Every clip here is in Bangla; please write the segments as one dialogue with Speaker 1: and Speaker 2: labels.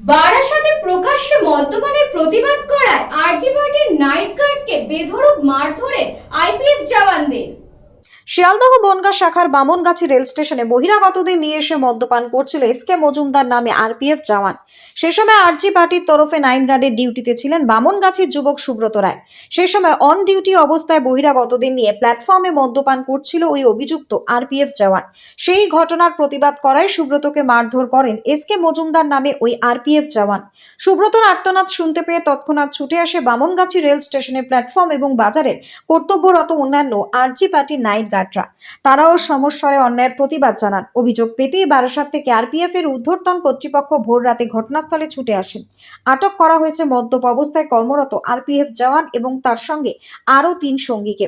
Speaker 1: বারাসাতে প্রকাশ্যে মদ্যপানের প্রতিবাদ করায় আরজি পার্টির নাইট গার্ডকে বেধড়ক মারধরে আইপিএফ জওয়ানদের।
Speaker 2: শিয়ালদহ বনগা শাখার বামনগাছি রেল স্টেশনে বহিরাগতদের নিয়ে এসে মদ্যপান করছিল এস কে মজুমদার নামে আরপিএফ জওয়ান। সে সময় আরজি পার্টির তরফে নাইন গার্ডের ডিউটিতে ছিলেন বামনগাছির যুবক সুব্রত রায়। সে সময় অন ডিউটি অবস্থায় বহিরাগতদের নিয়ে প্ল্যাটফর্মে মদ্যপান করছিল ওই অভিযুক্ত আরপিএফ জওয়ান। সেই ঘটনার প্রতিবাদ করায় সুব্রতকে মারধর করেন এস কে মজুমদার নামে ওই আরপিএফ জওয়ান। সুব্রতর আর্তনাদ শুনতে পেয়ে তৎক্ষণাৎ ছুটে আসে বামনগাছি রেল স্টেশনের প্ল্যাটফর্ম এবং বাজারের কর্তব্যরত অন্যান্য আরজি পার্টি নাইট গার্ডরা তারাও সমস্বরে অন্যায়ের প্রতিবাদ জানান। অভিযোগ পেতেই বারাসাত থেকে আরপিএফ এর ঊর্ধ্বতন কর্তৃপক্ষ ভোর রাতে ঘটনাস্থলে ছুটে আসেন। আটক করা হয়েছে মদ্যপ অবস্থায় কর্মরত আরপিএফ জওয়ান এবং তার সঙ্গে আরও তিন সঙ্গীকে।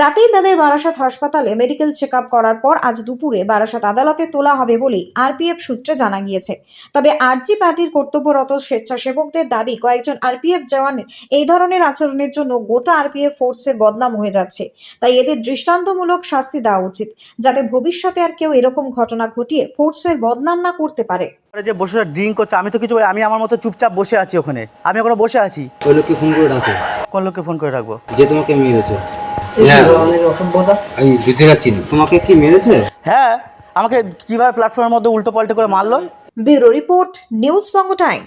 Speaker 2: রাতেই তাদের বারাসাত হাসপাতালে মেডিকেল চেক করার পর আজ দুপুরে বারাসাত আদালতে তোলা হবে বলেই আরপিএফ সূত্রে জানা গিয়েছে। তবে আরজি পার্টির কর্তব্যরত স্বেচ্ছাসেবকদের দাবি, কয়েকজন আরপিএফ জওয়ানের এই ধরনের আচরণের জন্য গোটা আরপিএফ ফোর্সের বদনাম হয়ে যাচ্ছে। তাই এদের দৃষ্টান্তমূলক শাস্তি দেওয়া উচিত যাতে ভবিষ্যতে আর কেউ এরকম ঘটনা ঘটিয়ে ফোর্সের বদনাম না করতে পারে।
Speaker 3: যে বসে ড্রিঙ্ক করছে আমি তো কিছু আমি আমার মতো চুপচাপ বসে আছি ওখানে। আমি ওখানে বসে আছি।
Speaker 4: ওই লোককে ফোন করে ডাকো।
Speaker 3: কোন লোককে ফোন করে রাখব
Speaker 4: যে তোমাকে মেরেছে। হ্যাঁ। আমি তোমাকে কি মেরেছে?
Speaker 3: হ্যাঁ আমাকে কীভাবে প্ল্যাটফর্মের মধ্যে উল্টো পাল্টে করে মারলো?
Speaker 2: Bureau report news Banga time.